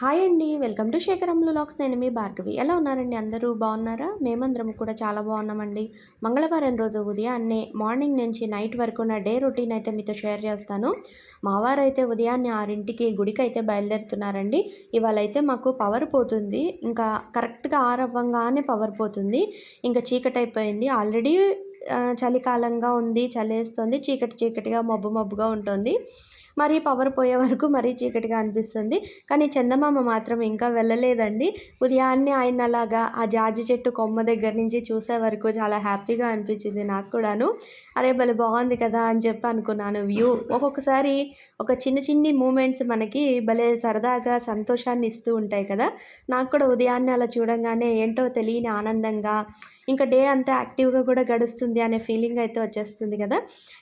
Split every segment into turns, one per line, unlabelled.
Hi అండి welcome to శేఖరంలో lakhs నేను మీ భార్గవి. ఎలా ఉన్నారండి అందరూ? బాగున్నారా? మేమందరం కూడా చాలా బాగున్నామండి. మంగళవారం రోజు ఉదయాన్నే మార్నింగ్ నుంచి నైట్ వరకు నా డే రొటీన్ అయితే మీతో షేర్ చేస్తాను. మావారు అయితే ఉదయాన్నే ఆరింటికి గుడికి అయితే బయలుదేరుతున్నారండి. ఇవాళ అయితే మాకు పవర్ పోతుంది. ఇంకా కరెక్ట్గా ఆరవ్వంగానే పవర్ పోతుంది. ఇంకా చీకటి అయిపోయింది ఆల్రెడీ చలికాలంగా ఉంది చలేస్తుంది చీకటి చీకటిగా మబ్బు మబ్బుగా ఉంటుంది. మరి పవర్ పోయే వరకు మరీ చీకటిగా అనిపిస్తుంది. కానీ చందమామ మాత్రం ఇంకా వెళ్ళలేదండి. ఉదయాన్నే ఆయన అలాగా ఆ జాజి చెట్టు కొమ్మ దగ్గర నుంచి చూసే వరకు చాలా హ్యాపీగా అనిపించింది నాకు కూడాను. అరే భలే బాగుంది కదా అని చెప్పి అనుకున్నాను. వ్యూ ఒక్కొక్కసారి ఒక చిన్న చిన్ని మూమెంట్స్ మనకి భలే సరదాగా సంతోషాన్ని ఇస్తూ ఉంటాయి కదా. నాకు కూడా ఉదయాన్నే అలా చూడంగానే ఏంటో తెలియని ఆనందంగా ఇంకా డే అంతా యాక్టివ్గా కూడా గడుస్తుంది అనే ఫీలింగ్ అయితే వచ్చేస్తుంది కదా.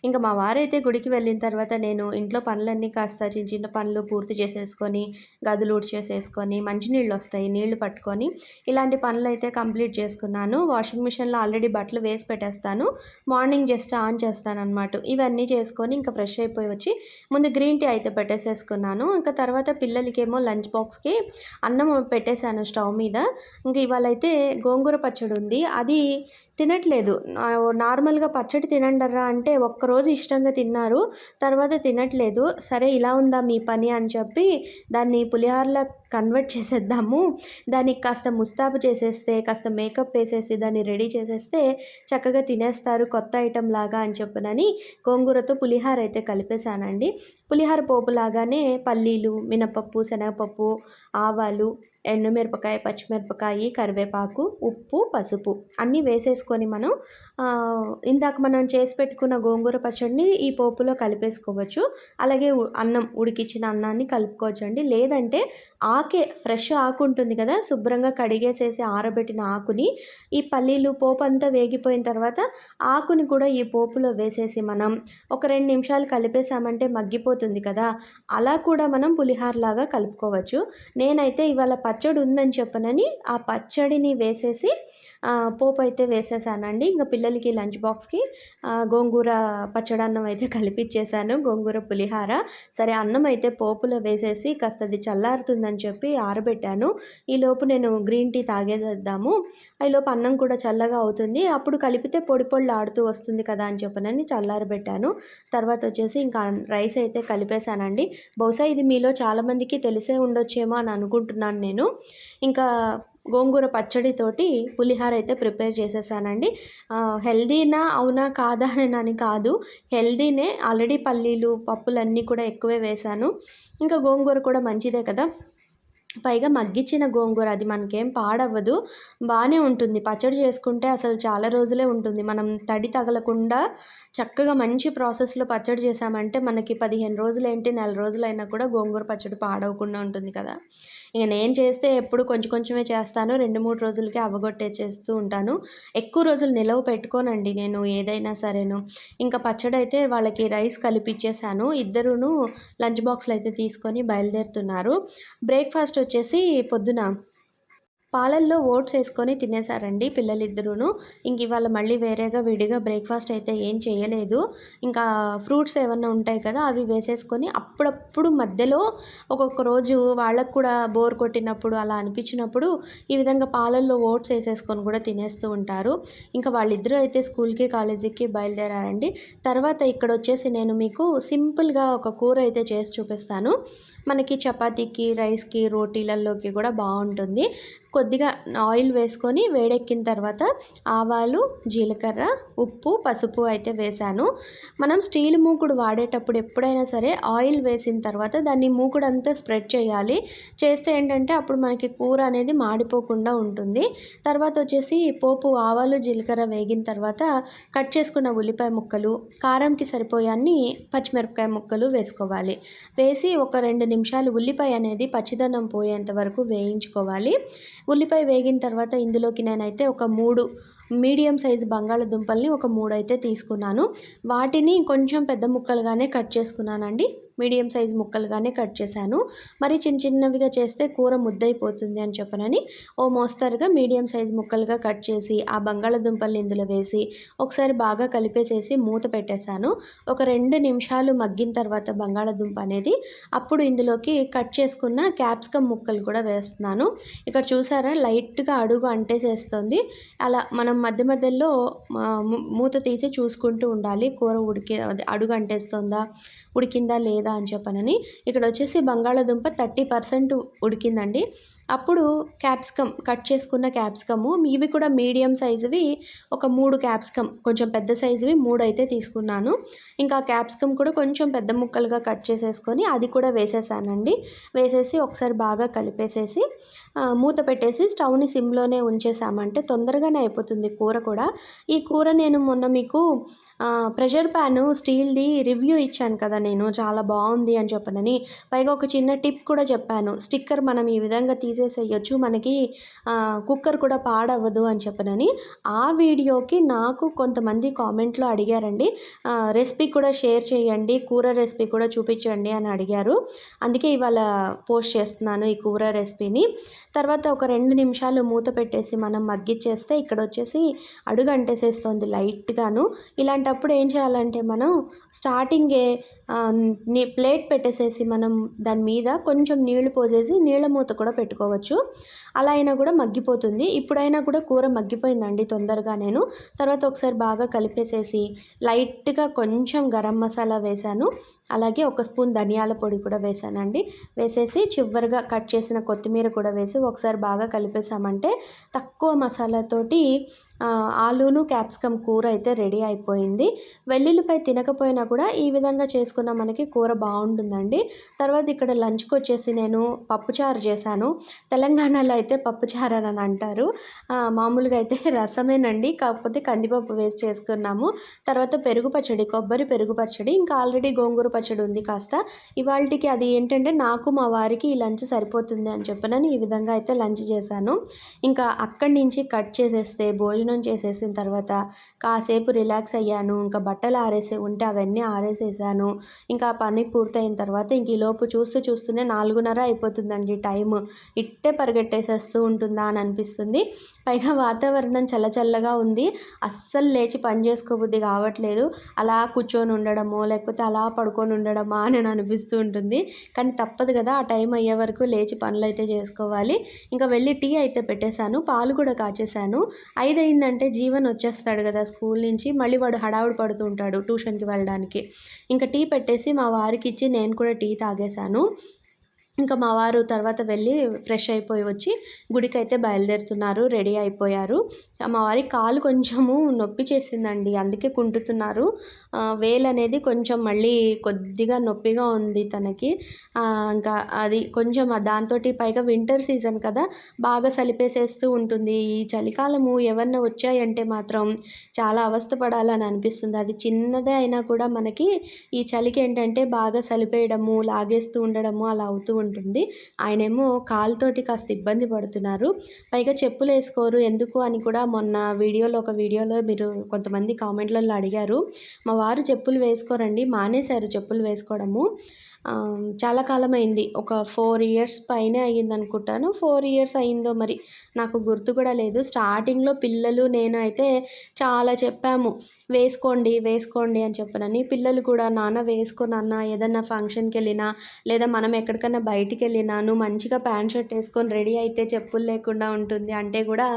ఇంకా మా వారైతే గుడికి వెళ్ళిన తర్వాత నేను ఇంట్లో పనులన్నీ కాస్త చిన్న చిన్న పనులు పూర్తి చేసేసుకొని గదులు ఊడ్చేసేసుకొని మంచినీళ్ళు వస్తాయి నీళ్ళు పట్టుకొని ఇలాంటి పనులు అయితే కంప్లీట్ చేసుకున్నాను. వాషింగ్ మిషన్లో ఆల్రెడీ బట్టలు వేసి పెట్టేస్తాను. మార్నింగ్ జస్ట్ ఆన్ చేస్తాను అనమాట ఇవన్నీ చేసుకొని ఇంకా ఫ్రెష్ అయిపోయి వచ్చి ముందు గ్రీన్ టీ అయితే పెట్టేసేసుకున్నాను. ఇంకా తర్వాత పిల్లలకేమో లంచ్ బాక్స్కి అన్నం పెట్టేశాను స్టవ్ మీద. ఇంకా ఇవాళ అయితే గోంగూర పచ్చడి ఉంది. అది అది తినట్లేదు. నార్మల్గా పచ్చడి తినండరా అంటే ఒక్కరోజు ఇష్టంగా తిన్నారు తర్వాత తినట్లేదు. సరే ఇలా ఉందా మీ పని అని చెప్పి దాన్ని పులిహార్లా కన్వర్ట్ చేసేద్దాము. దానికి కాస్త ముస్తాబు చేసేస్తే కాస్త మేకప్ వేసేసి దాన్ని రెడీ చేసేస్తే చక్కగా తినేస్తారు కొత్త ఐటెం లాగా అని చెప్పనని గోంగూరతో పులిహార అయితే కలిపేశానండి. పులిహార పోపు లాగానే పల్లీలు మినపప్పు శనగపప్పు ఆవాలు ఎండుమిరపకాయ పచ్చిమిరపకాయ కరివేపాకు ఉప్పు పసుపు అన్నీ వేసేసుకొని మనం ఇందాక మనం చేసి పెట్టుకున్న గోంగూర పచ్చడిని ఈ పోపులో కలిపేసుకోవచ్చు. అలాగే అన్నం ఉడికించిన అన్నాన్ని కలుపుకోవచ్చు అండి లేదంటే ఆకే ఫ్రెష్ ఆకు ఉంటుంది కదా శుభ్రంగా కడిగేసేసి ఆరబెట్టిన ఆకుని ఈ పల్లీలు పోపు అంతా వేగిపోయిన తర్వాత ఆకుని కూడా ఈ పోపులో వేసేసి మనం ఒక రెండు నిమిషాలు కలిపేసామంటే మగ్గిపోతుంది కదా అలా కూడా మనం పులిహారలాగా కలుపుకోవచ్చు. నేనైతే ఇవాళ పచ్చడి ఉందని చెప్పనని ఆ పచ్చడిని వేసేసి పోపు అయితే వేసేసానండి. ఇంకా పిల్లలకి లంచ్ బాక్స్కి గోంగూర పచ్చడన్నం అయితే కలిపిచ్చేసాను. గోంగూర పులిహార. సరే అన్నం అయితే పోపులో వేసేసి కాస్త అది చల్లారుతుందని చెప్పి ఆరబెట్టాను. ఈలోపు నేను గ్రీన్ టీ తాగేద్దాము. ఈలోపు అన్నం కూడా చల్లగా అవుతుంది. అప్పుడు కలిపితే పొడి పొళ్ళు ఆడుతూ వస్తుంది కదా అని చెప్పనని చల్లారబెట్టాను. తర్వాత వచ్చేసి ఇంకా రైస్ అయితే కలిపేశానండి బహుశా ఇది మీలో చాలామందికి తెలిసే ఉండొచ్చేమో అని అనుకుంటున్నాను నేను. ఇంకా గోంగూర పచ్చడితోటి పులిహార అయితే ప్రిపేర్ చేసేసానండి. హెల్దీనా అవునా కాదా అని కాదు. హెల్దీనే ఆల్రెడీ పల్లీలు పప్పులన్నీ కూడా ఎక్కువే వేశాను ఇంకా గోంగూర కూడా మంచిదే కదా. పైగా మగ్గించిన గోంగూర అది మనకేం పాడవ్వదు. బాగానే ఉంటుంది. పచ్చడి చేసుకుంటే అసలు చాలా రోజులే ఉంటుంది. మనం తడి తగలకుండా చక్కగా మంచి ప్రాసెస్లో పచ్చడి చేసామంటే మనకి పదిహేను రోజులు ఏంటి నెల రోజులైనా కూడా గోంగూర పచ్చడి పాడవకుండా ఉంటుంది కదా. ఇక నేను చేస్తే ఎప్పుడు కొంచెం కొంచెమే చేస్తాను. రెండు మూడు రోజులకే అవగొట్టే చేస్తూ ఉంటాను. ఎక్కువ రోజులు నిలవ పెట్టుకోనండి నేను ఏదైనా సరేను. ఇంకా పచ్చడి అయితే వాళ్ళకి రైస్ కలిపిచ్చేసాను. ఇద్దరును లంచ్ బాక్స్లు అయితే తీసుకొని బయలుదేరుతున్నారు. బ్రేక్ఫాస్ట్ వచ్చేసి పొద్దున పాలల్లో ఓట్స్ వేసుకొని తినేసారండి పిల్లలిద్దరూను. ఇంక ఇవాళ మళ్ళీ వేరేగా విడిగా బ్రేక్ఫాస్ట్ అయితే ఏం చేయలేదు. ఇంకా ఫ్రూట్స్ ఏమన్నా ఉంటాయి కదా అవి వేసేసుకొని అప్పుడప్పుడు మధ్యలో ఒక్కొక్క రోజు వాళ్ళకు కూడా బోర్ కొట్టినప్పుడు అలా అనిపించినప్పుడు ఈ విధంగా పాలల్లో ఓట్స్ వేసేసుకొని కూడా తినేస్తూ ఉంటారు. ఇంకా వాళ్ళిద్దరూ అయితే స్కూల్కి కాలేజీకి బయలుదేరారండి. తర్వాత ఇక్కడ వచ్చేసి నేను మీకు సింపుల్గా ఒక కూర అయితే చేసి చూపిస్తాను. మనకి చపాతీకి రైస్కి రోటీలలోకి కూడా బాగుంటుంది. కొద్దిగా ఆయిల్ వేసుకొని వేడెక్కిన తర్వాత ఆవాలు జీలకర్ర ఉప్పు పసుపు అయితే వేశాను. మనం స్టీల్ మూకుడు వాడేటప్పుడు ఎప్పుడైనా సరే ఆయిల్ వేసిన తర్వాత దాన్ని మూకుడు అంతా స్ప్రెడ్ చేయాలి. చేస్తే ఏంటంటే అప్పుడు మనకి కూర అనేది మాడిపోకుండా ఉంటుంది. తర్వాత వచ్చేసి పోపు ఆవాలు జీలకర్ర వేగిన తర్వాత కట్ చేసుకున్న ఉల్లిపాయ ముక్కలు కారంకి సరిపోయాన్ని పచ్చిమిరపకాయ ముక్కలు వేసుకోవాలి. వేసి ఒక రెండు నిమిషాలు ఉల్లిపాయ అనేది పచ్చిదనం పోయేంత వరకు వేయించుకోవాలి. ఉల్లిపాయ వేగిన తర్వాత ఇందులోకి నేనైతే ఒక మూడు మీడియం సైజు బంగాళదుంపల్ని ఒక మూడు అయితే తీసుకున్నాను. వాటిని కొంచెం పెద్ద ముక్కలుగానే కట్ చేసుకున్నానండి. మీడియం సైజ్ ముక్కలుగానే కట్ చేశాను. మరి చిన్న చిన్నవిగా చేస్తే కూర ముద్దయిపోతుంది అని చెప్పనని ఓ మోస్తరుగా మీడియం సైజ్ ముక్కలుగా కట్ చేసి ఆ బంగాళదుంపల్ని ఇందులో వేసి ఒకసారి బాగా కలిపేసేసి మూత పెట్టేశాను. ఒక రెండు నిమిషాలు మగ్గిన తర్వాత బంగాళదుంప అనేది అప్పుడు ఇందులోకి కట్ చేసుకున్న క్యాప్సికమ్ ముక్కలు కూడా వేస్తున్నాను. ఇక్కడ చూసారా లైట్గా అడుగు అంటేసేస్తుంది. అలా మనం మధ్య మధ్యలో మూత తీసి చూసుకుంటూ ఉండాలి. కూర ఉడికి అదే అడుగు అంటేస్తుందా ఉడికిందా లేదా అని చెప్పనని ఇక్కడ వచ్చేసి బంగాళాదుంప థర్టీ పర్సెంట్ ఉడికిందండి. అప్పుడు క్యాప్సికమ్ కట్ చేసుకున్న క్యాప్సికము ఇవి కూడా మీడియం సైజువి ఒక మూడు క్యాప్సికమ్ కొంచెం పెద్ద సైజువి మూడు అయితే తీసుకున్నాను. ఇంకా క్యాప్సికమ్ కూడా కొంచెం పెద్ద ముక్కలుగా కట్ చేసేసుకొని అది కూడా వేసేసానండి. వేసేసి ఒకసారి బాగా కలిపేసేసి మూత పెట్టేసి స్టవ్ని సిమ్లోనే ఉంచేసామంటే తొందరగానే అయిపోతుంది కూర కూడా. ఈ కూర నేను మొన్న మీకు ప్రెషర్ ప్యాను స్టీల్ది రివ్యూ ఇచ్చాను కదా నేను చాలా బాగుంది అని చెప్పనని. పైగా ఒక చిన్న టిప్ కూడా చెప్పాను స్టిక్కర్ మనం ఈ విధంగా తీసేసేయచ్చు మనకి కుక్కర్ కూడా పాడవ్వదు అని చెప్పనని. ఆ వీడియోకి నాకు కొంతమంది కామెంట్లో అడిగారండి రెసిపీ కూడా షేర్ చేయండి కూర రెసిపీ కూడా చూపించండి అని అడిగారు. అందుకే ఇవాళ పోస్ట్ చేస్తున్నాను ఈ కూర రెసిపీని. తర్వాత ఒక రెండు నిమిషాలు మూత పెట్టేసి మనం మగ్గిచ్చేస్తే ఇక్కడ వచ్చేసి అడుగు అంటేసేస్తుంది లైట్గాను. ఇలాంటప్పుడు ఏం చేయాలంటే మనం స్టార్టింగే ప్లేట్ పెట్టేసేసి మనం దాని మీద కొంచెం నీళ్ళు పోసేసి నీళ్ళ మూత కూడా పెట్టుకోవచ్చు. అలా అయినా కూడా మగ్గిపోతుంది. ఇప్పుడైనా కూడా కూర మగ్గిపోయిందండి తొందరగా నేను. తర్వాత ఒకసారి బాగా కలిపేసేసి లైట్గా కొంచెం గరం మసాలా వేశాను. అలాగే ఒక స్పూన్ ధనియాల పొడి కూడా వేసానండి. వేసేసి చివరిగా కట్ చేసిన కొత్తిమీర కూడా వేసి ఒకసారి బాగా కలిపేసామంటే తక్కువ మసాలాతోటి ఆలూను క్యాప్సికమ్ కూర అయితే రెడీ అయిపోయింది. వెల్లుల్లిపై తినకపోయినా కూడా ఈ విధంగా చేసుకున్న మనకి కూర బాగుంటుందండి. తర్వాత ఇక్కడ లంచ్కి వచ్చేసి నేను పప్పుచారు చేశాను. తెలంగాణలో అయితే పప్పుచారు అని అంటారు. మామూలుగా అయితే రసమేనండి. కాకపోతే కందిపప్పు వేసి చేసుకున్నాము. తర్వాత పెరుగు పచ్చడి కొబ్బరి పెరుగు పచ్చడి ఇంకా ఆల్రెడీ గోంగూర పచ్చడి ఉంది కాస్త. ఇవాళకి అది ఏంటంటే నాకు మా వారికి ఈ లంచ్ సరిపోతుంది అని చెప్పనని ఈ విధంగా అయితే లంచ్ చేశాను. ఇంకా అక్కడి నుంచి కట్ చేసేస్తే భోజనం చేసేసిన తర్వాత కాసేపు రిలాక్స్ అయ్యాను. ఇంకా బట్టలు ఆరేసే ఉంటే అవన్నీ ఆరేసేసాను. ఇంకా పని పూర్తయిన తర్వాత ఇంక ఈలోపు చూస్తూ చూస్తూనే నాలుగున్నర అయిపోతుందండి టైం ఇట్టే పరిగెట్టేసేస్తూ ఉంటుందా అని అనిపిస్తుంది. పైగా వాతావరణం చల్లచల్లగా ఉంది. అస్సలు లేచి పని చేసుకోబుద్ధి కావట్లేదు. అలా కూర్చొని ఉండడమో లేకపోతే అలా పడుకొని ఉండడమా అని అనిపిస్తూ ఉంటుంది. కానీ తప్పదు కదా ఆ టైం అయ్యే వరకు లేచి పనులు అయితే చేసుకోవాలి. ఇంకా వెళ్ళి టీ అయితే పెట్టేశాను. పాలు కూడా కాచేశాను. ఐదు ఏమైందంటే జీవన్ వచ్చేస్తాడు కదా స్కూల్ నుంచి మళ్ళీ వాడు హడావుడు పడుతూ ఉంటాడు ట్యూషన్కి వెళ్ళడానికి. ఇంకా టీ పెట్టేసి మా వారికి ఇచ్చి నేను కూడా టీ తాగేశాను. ఇంకా మా వారు తర్వాత వెళ్ళి ఫ్రెష్ అయిపోయి వచ్చి గుడికి అయితే బయలుదేరుతున్నారు రెడీ అయిపోయారు. మా వారి కాలు కొంచెము నొప్పి చేసిందండి అందుకే కుంటుతున్నారు. ఆ, వేలు అనేది కొంచెం మళ్ళీ కొద్దిగా నొప్పిగా ఉంది తనకి. ఇంకా అది కొంచెం దాంతో పైగా వింటర్ సీజన్ కదా బాగా సలిపేసేస్తూ ఉంటుంది. ఈ చలికాలము ఎవరన్నా వచ్చాయంటే మాత్రం చాలా అవస్థపడాలని అనిపిస్తుంది. అది చిన్నదే అయినా కూడా మనకి ఈ చలికి ఏంటంటే బాగా సలిపేయడము లాగేస్తూ ఉండడము అలా అవుతూ ఉంటుంది ఉంటుంది. ఆయనేమో కాలుతోటి కాస్త ఇబ్బంది పడుతున్నారు. పైగా చెప్పులు వేసుకోరు. ఎందుకు అని కూడా మొన్న వీడియోలో ఒక వీడియోలో మీరు కొంతమంది కామెంట్లలో అడిగారు. మా వారు చెప్పులు వేసుకోరండి. మానేశారు చెప్పులు వేసుకోవడము. చాలా కాలం అయింది ఒక ఫోర్ ఇయర్స్ పైనే అయ్యింది అనుకుంటాను ఫోర్ ఇయర్స్ అయిందో మరి నాకు గుర్తు కూడా లేదు. స్టార్టింగ్లో పిల్లలు నేను అయితే చాలా చెప్పాము వేసుకోండి వేసుకోండి అని చెప్పనని. పిల్లలు కూడా నాన్న వేసుకో ఏదన్నా ఫంక్షన్కి వెళ్ళినా లేదా మనం ఎక్కడికైనా బయటికి వెళ్ళినా నువ్వు మంచిగా ప్యాంట్ షర్ట్ వేసుకొని రెడీ అయితే చెప్పులు లేకుండా ఉంటుంది అంటే కూడా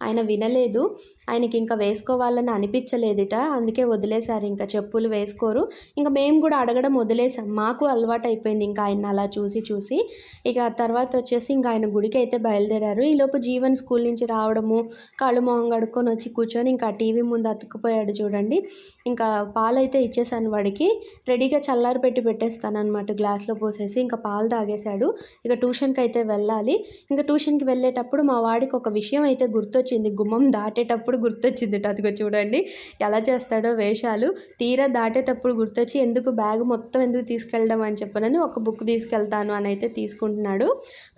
ఆయన వినలేదు. ఆయనకి ఇంకా వేసుకోవాలని అనిపించలేదుట. అందుకే వదిలేశారు. ఇంకా చెప్పులు వేసుకోరు. ఇంకా మేము కూడా అడగడం వదిలేసాం మాకు అలవాటు అయిపోయింది ఇంకా ఆయన అలా చూసి చూసి. ఇక తర్వాత వచ్చేసి ఇంకా ఆయన గుడికి అయితే బయలుదేరారు ఈలోపు జీవన్ స్కూల్ నుంచి రావడము కాళ్ళు మొహం కడుక్కొని వచ్చి కూర్చొని ఇంకా టీవీ ముందు అతుక్కుపోయాడు చూడండి. ఇంకా పాలు అయితే ఇచ్చేసాను వాడికి. రెడీగా చల్లారి పెట్టి పెట్టేస్తాను అనమాట గ్లాస్లో పోసేసి ఇంకా పాలు తాగేశాడు. ఇక ట్యూషన్కి అయితే వెళ్ళాలి. ఇంకా ట్యూషన్కి వెళ్ళేటప్పుడు మా వాడికి ఒక విషయం అయితే గుర్తొచ్చింది. గుమ్మం దాటేటప్పుడు
దాటేటప్పుడు గుర్తొచ్చిందిట అదిగో చూడండి. ఎలా చేస్తాడో వేషాలు. తీరా దాటేటప్పుడు గుర్తొచ్చి ఎందుకు బ్యాగ్ మొత్తం ఎందుకు తీసుకెళ్ళడం అని చెప్పనని ఒక బుక్ తీసుకెళ్తాను అని అయితే తీసుకుంటున్నాడు.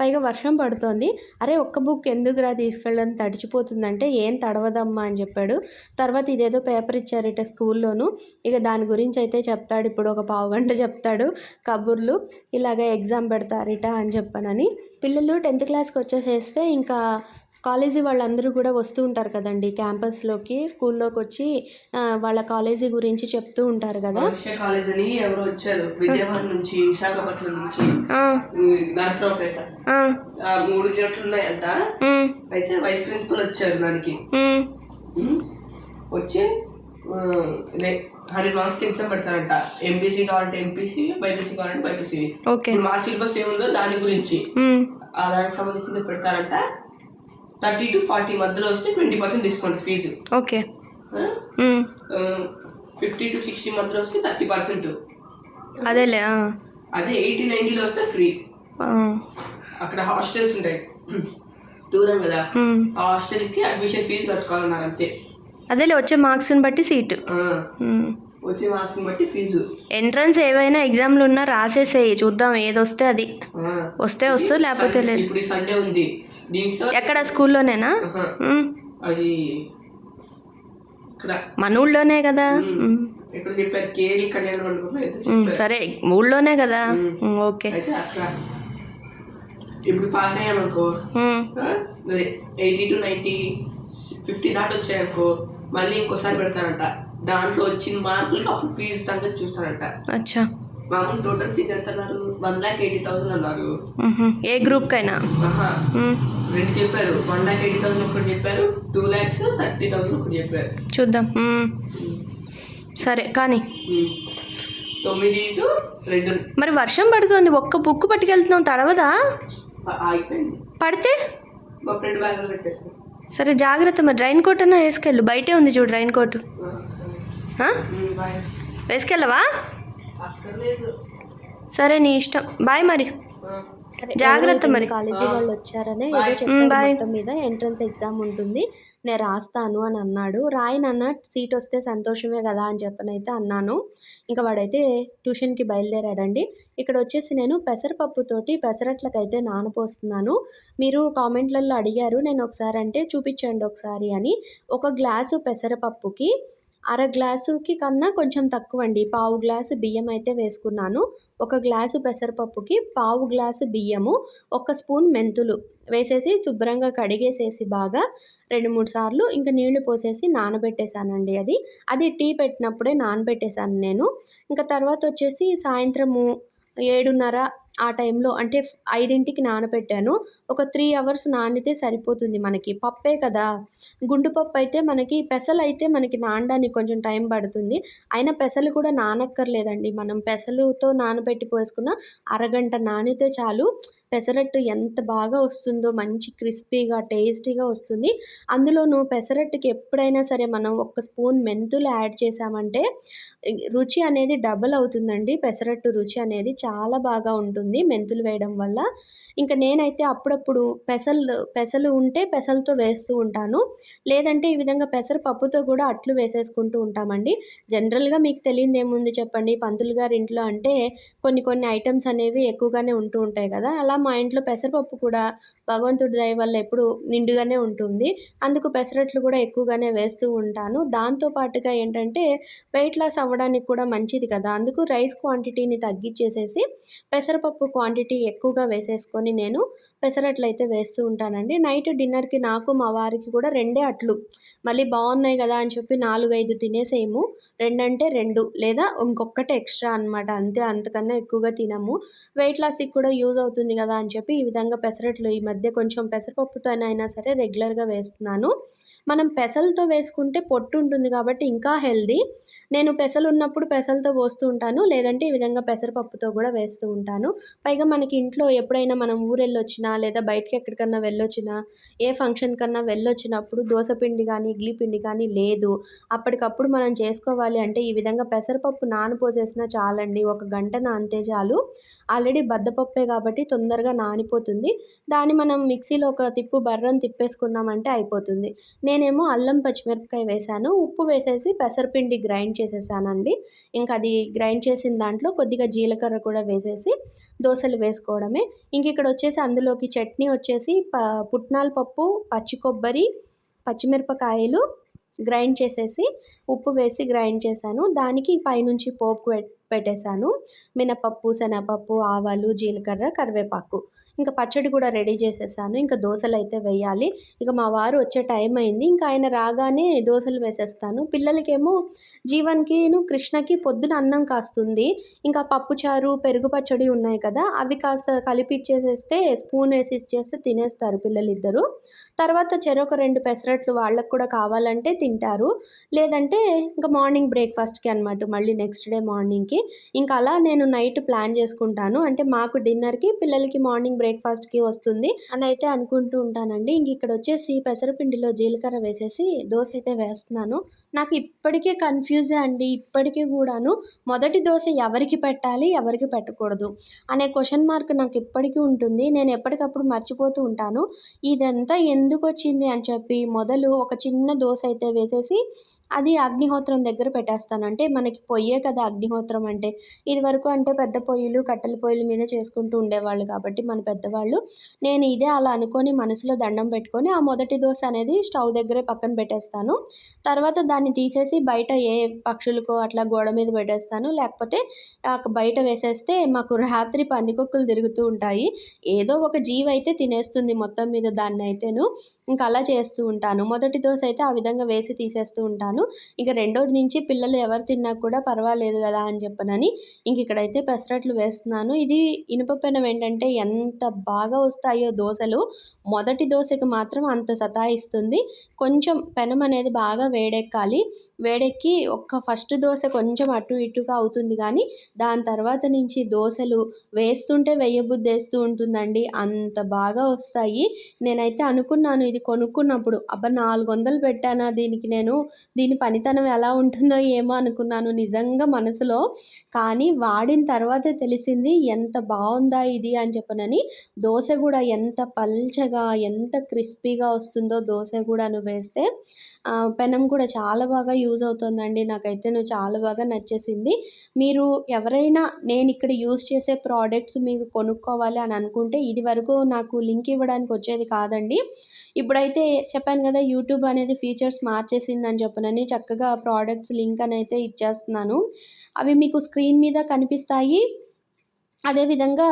పైగా వర్షం పడుతోంది. అరే ఒక్క బుక్ ఎందుకురా తీసుకెళ్ళడం? తడిచిపోతుందంటే ఏం తడవదమ్మా అని చెప్పాడు. తర్వాత ఇదేదో పేపర్ ఇచ్చారట స్కూల్లోను. ఇక దాని గురించి అయితే చెప్తాడు. ఇప్పుడు ఒక పావు గంట చెప్తాడు కబుర్లు. ఇలాగ ఎగ్జామ్ పెడతారట అని చెప్పనని. పిల్లలు టెన్త్ క్లాస్కి వచ్చేసేస్తే ఇంకా కాలేజీ వాళ్ళందరూ కూడా వస్తూ ఉంటారు కదండి క్యాంపస్లోకి స్కూల్లోకి వచ్చి వాళ్ళ కాలేజీ గురించి చెప్తూ ఉంటారు కదా.
కాలేజ్ అని ఎవరు వచ్చారు విజయవాడ నుంచి విశాఖపట్నం నుంచి నరసరావుపేట. మూడు జట్లు ఉన్నాయంట. అయితే వైస్ ప్రిన్సిపల్ వచ్చారు దానికి. వచ్చి హండ్రెడ్ మార్క్స్ ఎగ్జామ్ పెడతారంట. ఎంపీసీ కావాలంటే ఎంపీసీ బైపీసీ కావాలంటే బైపీసీ.
ఓకే.
మా సిలబస్ ఏముందో దాని గురించి. దానికి సంబంధించింది పెడతారంట. థర్టీ టు ఫార్టీ మధ్యలో వస్తే twenty percent discount fees.
Okay.
Fifty to sixty మధ్యలో వస్తే థర్టీ పర్సెంట్.
అదేలే
అదే ఎయిటీ నైన్టీలో వస్తే ఫ్రీ. అక్కడ హాస్టల్స్ ఉంటాయి. దూరం కదా. హాస్టల్కి అడ్మిషన్ ఫీజు కట్టుకోవాలన్నారు అంతే.
అదేలే వచ్చే మార్క్స్ని బట్టి సీటు.
వచ్చే మార్క్స్ని బట్టి ఫీజు.
ఎంట్రన్స్ ఏవైనా ఎగ్జామ్లు ఉన్నా రాసేసేయి చూద్దాం ఏది వస్తే అది. వస్తే వస్తుంది లేకపోతే లేదు.
ఇప్పుడు సండే ఉంది. దీంట్లో
ఎక్కడ? స్కూల్లోనేనా.
అది
మన ఊళ్ళోనే కదా?
చెప్పారు? కేరి కళ్యాణ
సరే ఊళ్ళోనే కదా? ఓకే.
ఇప్పుడు పాస్ అయ్యామనుకో ఎయిటీ టు నైంటీ ఫిఫ్టీ దాటి వచ్చాయనుకో మళ్ళీ ఇంకోసారి పెడతారంట. దాంట్లో వచ్చిన మార్కులకి అప్పుడు ఫీజు సంగతి చూస్తారంట.
అచ్చా.
మామూలు టోటల్ ఫీజు ఎంత అన్నారు? వన్ ఎయిటీ థౌసండ్ అన్నారు.
ఏ గ్రూప్కైనా?
ఆహా.
ఉమ్,
రెండు చెప్పారు. వన్ ఎయిటీ థౌసండ్ ఒకటి చెప్పారు. టూ ల్యాక్స్ థర్టీ థౌసండ్ ఒకటి చెప్పారు.
చూద్దాం. సరే కానీ.
తొమ్మిది టు రెండు.
మరి వర్షం పడుతుంది. ఒక్క బుక్ పట్టుకెళ్తున్నాం. తడవదా?
ఆగిపోయింది
పడితే?
మా ఫ్రెండ్ బ్యాగ్లో
సరే జాగ్రత్త. మరి రైన్ కోట్ అన్నా వేసుకెళ్ళు. బయటే ఉంది చూడు రైన్ కోట్. వేసుకెళ్ళవా? సరే నీ ఇష్టం. బాయ్ మరి. జాగ్రత్త మరి.
కాలేజీ వాళ్ళు వచ్చారనే. ఏదో చెప్పారు మీద. ఎంట్రన్స్ ఎగ్జామ్ ఉంటుంది. నేను రాస్తాను అని అన్నాడు. రాయనన్న సీట్ వస్తే సంతోషమే కదా అని చెప్పనైతే అన్నాను. ఇంకా వాడైతే ట్యూషన్కి బయలుదేరాడండి. ఇక్కడ వచ్చేసి నేను పెసరపప్పుతోటి పెసరట్లకైతే నానపోస్తున్నాను. మీరు కామెంట్లలో అడిగారు. నేను ఒకసారి అంటే చూపించండి ఒకసారి అని. ఒక గ్లాసు పెసరపప్పుకి అర గ్లాసుకి కన్నా కొంచెం తక్కువ అండి పావు గ్లాసు బియ్యం అయితే వేసుకున్నాను. ఒక గ్లాసు పెసరపప్పుకి పావు గ్లాసు బియ్యము ఒక స్పూన్ మెంతులు వేసేసి శుభ్రంగా కడిగేసేసి బాగా రెండు మూడు సార్లు ఇంకా నీళ్ళు పోసేసి నానబెట్టేశానండి అది. అది టీ పెట్టినప్పుడే నానబెట్టేశాను నేను. ఇంకా తర్వాత వచ్చేసి సాయంత్రము ఏడున్నర ఆ టైంలో అంటే ఐదింటికి నానబెట్టాను ఒక త్రీ అవర్స్ నానితే సరిపోతుంది మనకి. పప్పే కదా. గుండు పప్పు అయితే మనకి పెసలు అయితే మనకి నానడానికి కొంచెం టైం పడుతుంది. అయినా పెసలు కూడా నానక్కర్లేదండి. మనం పెసలుతో నానబెట్టి పోసుకున్న అరగంట నానితే చాలు. పెసరట్టు ఎంత బాగా వస్తుందో మంచి క్రిస్పీగా టేస్టీగా వస్తుంది. అందులోనూ పెసరట్టుకి ఎప్పుడైనా సరే మనం ఒక స్పూన్ మెంతులు యాడ్ చేసామంటే రుచి అనేది డబుల్ అవుతుందండి. పెసరట్టు రుచి అనేది చాలా బాగా ఉంటుంది మెంతులు వేయడం వల్ల. ఇంకా నేనైతే అప్పుడప్పుడు పెసలు పెసలు ఉంటే పెసలతో వేస్తూ ఉంటాను. లేదంటే ఈ విధంగా పెసరపప్పుతో కూడా అట్లు వేసేసుకుంటూ ఉంటామండి. జనరల్గా మీకు తెలియదు ఏముంది చెప్పండి? పంతులు గారి ఇంట్లో అంటే కొన్ని కొన్ని ఐటమ్స్ అనేవి ఎక్కువగానే ఉంటూ ఉంటాయి కదా. అలా మా ఇంట్లో పెసరపప్పు కూడా భగవంతుడి దయ వల్ల ఎప్పుడు నిండుగానే ఉంటుంది. అందుకు పెసరట్లు కూడా ఎక్కువగానే వేస్తూ ఉంటాను. దాంతో పాటుగా ఏంటంటే వెయిట్ లాస్ అవ్వడానికి కూడా మంచిది కదా. అందుకు రైస్ క్వాంటిటీని తగ్గించేసేసి పెసరపప్పు క్వాంటిటీ ఎక్కువగా వేసేసుకొని నేను పెసరట్లు అయితే వేస్తూ ఉంటానండి. నైట్ డిన్నర్కి నాకు మా వారికి కూడా రెండే అట్లు. మళ్ళీ బాగున్నాయి కదా అని చెప్పి నాలుగు ఐదు తినేసేయము. రెండంటే రెండు లేదా ఇంకొకటి ఎక్స్ట్రా అనమాట అంతే అంతకన్నా ఎక్కువగా తినము. వెయిట్ లాస్కి కూడా యూజ్ అవుతుంది కదా అని చెప్పి ఈ విధంగా పెసరట్లు ఈ మధ్య కొంచెం పెసరపప్పుతో అయినా సరే రెగ్యులర్గా వేస్తున్నాను. మనం పెసలతో వేసుకుంటే పొట్టు ఉంటుంది కాబట్టి ఇంకా హెల్దీ. నేను పెసలు ఉన్నప్పుడు పెసలతో పోస్తూ ఉంటాను లేదంటే ఈ విధంగా పెసరపప్పుతో కూడా వేస్తూ ఉంటాను. పైగా మనకి ఇంట్లో ఎప్పుడైనా మనం ఊరెళ్ళొచ్చినా లేదా బయటకి ఎక్కడికన్నా వెళ్ళొచ్చినా ఏ ఫంక్షన్ కన్నా వెళ్ళొచ్చినప్పుడు దోశపిండి కానీ ఇడ్లీ పిండి కానీ లేదు. అప్పటికప్పుడు మనం చేసుకోవాలి అంటే ఈ విధంగా పెసరపప్పు నానిపోసేసినా చాలండి ఒక గంట నానితే చాలు. ఆల్రెడీ బద్దపప్పే కాబట్టి తొందరగా నానిపోతుంది. దాన్ని మనం మిక్సీలో ఒక తిప్పు బర్రని తిప్పేసుకున్నామంటే అయిపోతుంది. నేను నేనేమో అల్లం పచ్చిమిరపకాయ వేశాను ఉప్పు వేసేసి పెసరపిండి గ్రైండ్ చేసేసానండి. ఇంకా అది గ్రైండ్ చేసిన దాంట్లో కొద్దిగా జీలకర్ర కూడా వేసేసి దోశలు వేసుకోవడమే. ఇంక ఇక్కడ వచ్చేసి అందులోకి చట్నీ వచ్చేసి ప పుట్నాల పప్పు పచ్చి కొబ్బరి పచ్చిమిరపకాయలు గ్రైండ్ చేసేసి ఉప్పు వేసి గ్రైండ్ చేశాను. దానికి పైనుంచి పోపు పెట్టేశాను. మినపప్పు శనగపప్పు ఆవాలు జీలకర్ర కరివేపాకు. ఇంకా పచ్చడి కూడా రెడీ చేసేసాను. ఇంకా దోశలు అయితే వేయాలి. ఇక మా వారు వచ్చే టైం అయింది. ఇంకా ఆయన రాగానే దోశలు వేసేస్తాను. పిల్లలకేమో జీవన్కిను కృష్ణకి పొద్దున అన్నం కాస్తుంది. ఇంకా పప్పుచారు పెరుగు పచ్చడి ఉన్నాయి కదా అవి కాస్త కలిపి ఇచ్చేసేస్తే స్పూన్ వేసి ఇచ్చేస్తే తినేస్తారు పిల్లలిద్దరూ. తర్వాత చెరొక రెండు పెసరట్లు వాళ్ళకు కూడా కావాలంటే తింటారు. లేదంటే ఇంకా మార్నింగ్ బ్రేక్ఫాస్ట్కి అనమాట మళ్ళీ నెక్స్ట్ డే మార్నింగ్కి. ఇంకా అలా నేను నైట్ ప్లాన్ చేసుకుంటాను. అంటే మాకు డిన్నర్కి పిల్లలకి మార్నింగ్ బ్రేక్ఫాస్ట్కి వస్తుంది అని అయితే అనుకుంటూ ఉంటానండి. ఇంక ఇక్కడ వచ్చేసి పెసరపిండిలో జీలకర్ర వేసేసి దోశ అయితే వేస్తున్నాను. నాకు ఇప్పటికే కన్ఫ్యూజే అండి. ఇప్పటికీ కూడాను మొదటి దోశ ఎవరికి పెట్టాలి ఎవరికి పెట్టకూడదు అనే క్వశ్చన్ మార్క్ నాకు ఇప్పటికీ ఉంటుంది. నేను ఎప్పటికప్పుడు మర్చిపోతూ ఉంటాను. ఇదంతా ఎందుకు వచ్చింది అని చెప్పి మొదలు ఒక చిన్న దోశ అయితే వేసేసి అది అగ్నిహోత్రం దగ్గర పెట్టేస్తాను. అంటే మనకి పొయ్యే కదా అగ్నిహోత్రం అంటే. ఇది వరకు అంటే పెద్ద పొయ్యిలు కట్టెల పొయ్యిల మీద చేసుకుంటూ ఉండేవాళ్ళు కాబట్టి మన పెద్దవాళ్ళు. నేను ఇదే అలా అనుకొని మనసులో దండం పెట్టుకొని ఆ మొదటి దోశ అనేది స్టవ్ దగ్గరే పక్కన పెట్టేస్తాను. తర్వాత దాన్ని తీసేసి బయట ఏ పక్షులకో అట్లా గోడ మీద పెట్టేస్తాను. లేకపోతే బయట వేసేస్తే మాకు రాత్రి పందికొక్కులు తిరుగుతూ ఉంటాయి. ఏదో ఒక జీవి అయితే తినేస్తుంది మొత్తం మీద దాన్ని అయితేను ఇంకా అలా చేస్తూ ఉంటాను. మొదటి దోశ అయితే ఆ విధంగా వేసి తీసేస్తూ ఉంటాను. ఇంకా రెండోది నుంచి పిల్లలు ఎవరు తిన్నా కూడా పర్వాలేదు కదా అని చెప్పనని ఇంక ఇక్కడైతే పెసరట్లు వేస్తున్నాను. ఇది ఇనుప పెనం ఏంటంటే ఎంత బాగా వస్తాయో దోశలు. మొదటి దోశకి మాత్రం అంత సతాయిస్తుంది. కొంచెం పెనం అనేది బాగా వేడెక్కాలి. వేడెక్కి ఒక్క ఫస్ట్ దోశ కొంచెం అటు ఇటుగా అవుతుంది కానీ దాని తర్వాత నుంచి దోశలు వేస్తుంటే వేయబుద్ధి వేస్తూ ఉంటుందండి. అంత బాగా వస్తాయి. నేనైతే అనుకున్నాను ఇది కొనుక్కున్నప్పుడు. అబ్బా నాలుగు వందలు పెట్టానా దీనికి నేను? దీని పనితనం ఎలా ఉంటుందో ఏమో అనుకున్నాను నిజంగా మనసులో. కానీ వాడిన తర్వాత తెలిసింది ఎంత బాగుందా ఇది అని చెప్పనని. దోశ కూడా ఎంత పల్చగా ఎంత క్రిస్పీగా వస్తుందో దోశ కూడా వేస్తే పెనం కూడా చాలా బాగా యూజ్ అవుతుందండి. నాకైతే నువ్వు చాలా బాగా నచ్చేసింది. మీరు ఎవరైనా నేను ఇక్కడ యూజ్ చేసే ప్రోడక్ట్స్ మీరు కొనుక్కోవాలి అని అనుకుంటే ఇది వరకు నాకు లింక్ ఇవ్వడానికి వచ్చేది కాదండి. ఇప్పుడైతే చెప్పాను కదా యూట్యూబ్ అనేది ఫీచర్స్ మార్చేసిందని చెప్పనని చక్కగా ప్రోడక్ట్స్ లింక్ అని అయితే ఇచ్చేస్తున్నాను. అవి మీకు స్క్రీన్ మీద కనిపిస్తాయి. అదేవిధంగా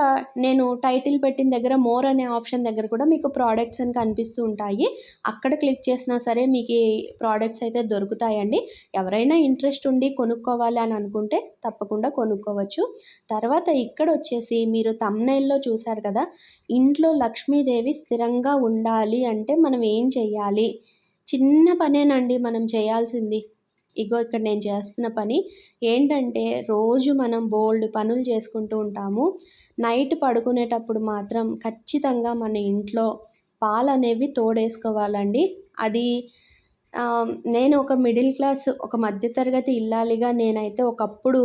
నేను టైటిల్ పెట్టిన దగ్గర మోర్ అనే ఆప్షన్ దగ్గర కూడా మీకు ప్రోడక్ట్స్ అని కనిపిస్తూ ఉంటాయి. అక్కడ క్లిక్ చేసినా సరే మీకు ఈ ప్రోడక్ట్స్ అయితే దొరుకుతాయండి. ఎవరైనా ఇంట్రెస్ట్ ఉండి కొనుక్కోవాలి అని అనుకుంటే తప్పకుండా కొనుక్కోవచ్చు. తర్వాత ఇక్కడ వచ్చేసి మీరు తమ్నైల్లో చూశారు కదా ఇంట్లో లక్ష్మీదేవి స్థిరంగా ఉండాలి అంటే మనం ఏం చెయ్యాలి? చిన్న పనేనండి మనం చేయాల్సింది. ఇగో ఇక్కడ నేను చేస్తున్న పని ఏంటంటే రోజు మనం బోల్డ్ పనులు చేసుకుంటూ ఉంటాము. నైట్ పడుకునేటప్పుడు మాత్రం ఖచ్చితంగా మన ఇంట్లో పాలు అనేవి తోడేసుకోవాలండి. అది నేను ఒక మిడిల్ క్లాస్ ఒక మధ్యతరగతి ఇల్లాలిగా నేనైతే ఒకప్పుడు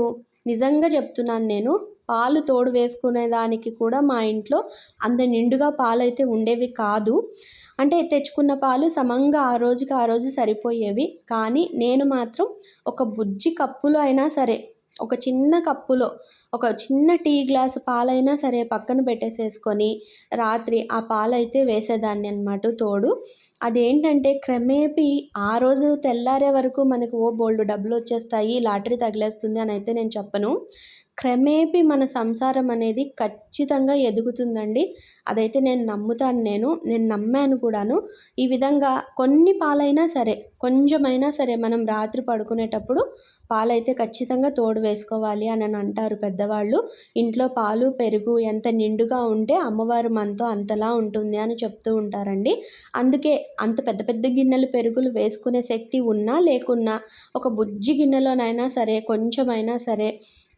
నిజంగా చెప్తున్నాను నేను పాలు తోడు వేసుకునే దానికి కూడా మా ఇంట్లో అంత నిండుగా పాలు అయితే ఉండేవి కాదు. అంటే తెచ్చుకున్న పాలు సమంగా ఆ రోజుకి ఆ రోజు సరిపోయేవి. కానీ నేను మాత్రం ఒక బుజ్జి కప్పులో అయినా సరే ఒక చిన్న కప్పులో ఒక చిన్న టీ గ్లాసు పాలైనా సరే పక్కన పెట్టేసేసుకొని రాత్రి ఆ పాలైతే వేసేదాన్ని అనమాట తోడు. అదేంటంటే క్రమేపీ ఆ రోజు తెల్లారే వరకు మనకు ఓ బోల్డ్ డబ్బులు వచ్చేస్తాయి లాటరీ తగిలేస్తుంది అని అయితే నేను చెప్పను. క్రమేపీ మన సంసారం అనేది ఖచ్చితంగా ఎదుగుతుందండి. అదైతే నేను నమ్ముతాను నేను నేను నమ్మాను కూడాను. ఈ విధంగా కొన్ని పాలైనా సరే కొంచెమైనా సరే మనం రాత్రి పడుకునేటప్పుడు పాలైతే ఖచ్చితంగా తోడు వేసుకోవాలి అని అంటారు పెద్దవాళ్ళు. ఇంట్లో పాలు పెరుగు ఎంత నిండుగా ఉంటే అమ్మవారు మనతో అంతలా ఉంటుంది అని చెప్తూ ఉంటారండి. అందుకే అంత పెద్ద పెద్ద గిన్నెలు పెరుగులు వేసుకునే శక్తి ఉన్నా లేకున్నా ఒక బుజ్జి గిన్నెలోనైనా సరే కొంచెమైనా సరే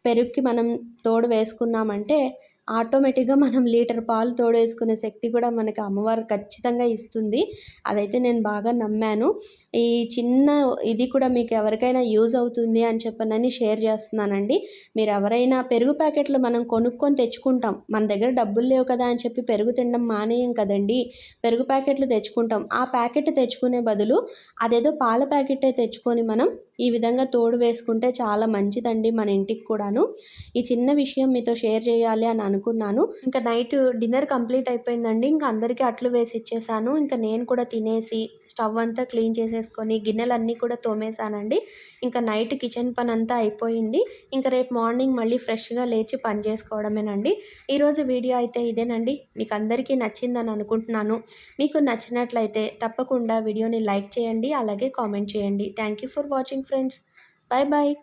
పెరుగుకి మనం తోడు వేసుకున్నామంటే ఆటోమేటిక్గా మనం లీటర్ పాలు తోడేసుకునే శక్తి కూడా మనకి అమ్మవారు ఖచ్చితంగా ఇస్తుంది. అదైతే నేను బాగా నమ్మాను. ఈ చిన్న ఇది కూడా మీకు ఎవరికైనా యూజ్ అవుతుంది అని చెప్పనని షేర్ చేస్తున్నానండి. మీరు ఎవరైనా పెరుగు ప్యాకెట్లు మనం కొనుక్కొని తెచ్చుకుంటాం. మన దగ్గర డబ్బులు లేవు కదా అని చెప్పి పెరుగు తినడం మానేయం కదండి. పెరుగు ప్యాకెట్లు తెచ్చుకుంటాం. ఆ ప్యాకెట్ తెచ్చుకునే బదులు అదేదో పాల ప్యాకెటే తెచ్చుకొని మనం ఈ విధంగా తోడు వేసుకుంటే చాలా మంచిదండి మన ఇంటికి కూడాను. ఈ చిన్న విషయం మీతో షేర్ చేయాలి అని అనుకున్నాను. ఇంకా నైట్ డిన్నర్ కంప్లీట్ అయిపోయిందండి. ఇంకా అందరికీ అట్లు వేసి ఇచ్చేసాను. ఇంకా నేను కూడా తినేసి స్టవ్ అంతా క్లీన్ చేసేసుకొని గిన్నెలన్నీ కూడా తోమేశానండి. ఇంకా నైట్ కిచెన్ పని అంతా అయిపోయింది. ఇంకా రేపు మార్నింగ్ మళ్ళీ ఫ్రెష్గా లేచి పని చేసుకోవడమేనండి. ఈరోజు వీడియో అయితే ఇదేనండి. మీకు అందరికీ నచ్చిందని అనుకుంటున్నాను. మీకు నచ్చినట్లయితే తప్పకుండా వీడియోని లైక్ చేయండి. అలాగే కామెంట్ చేయండి. Thank you for watching friends. Bye bye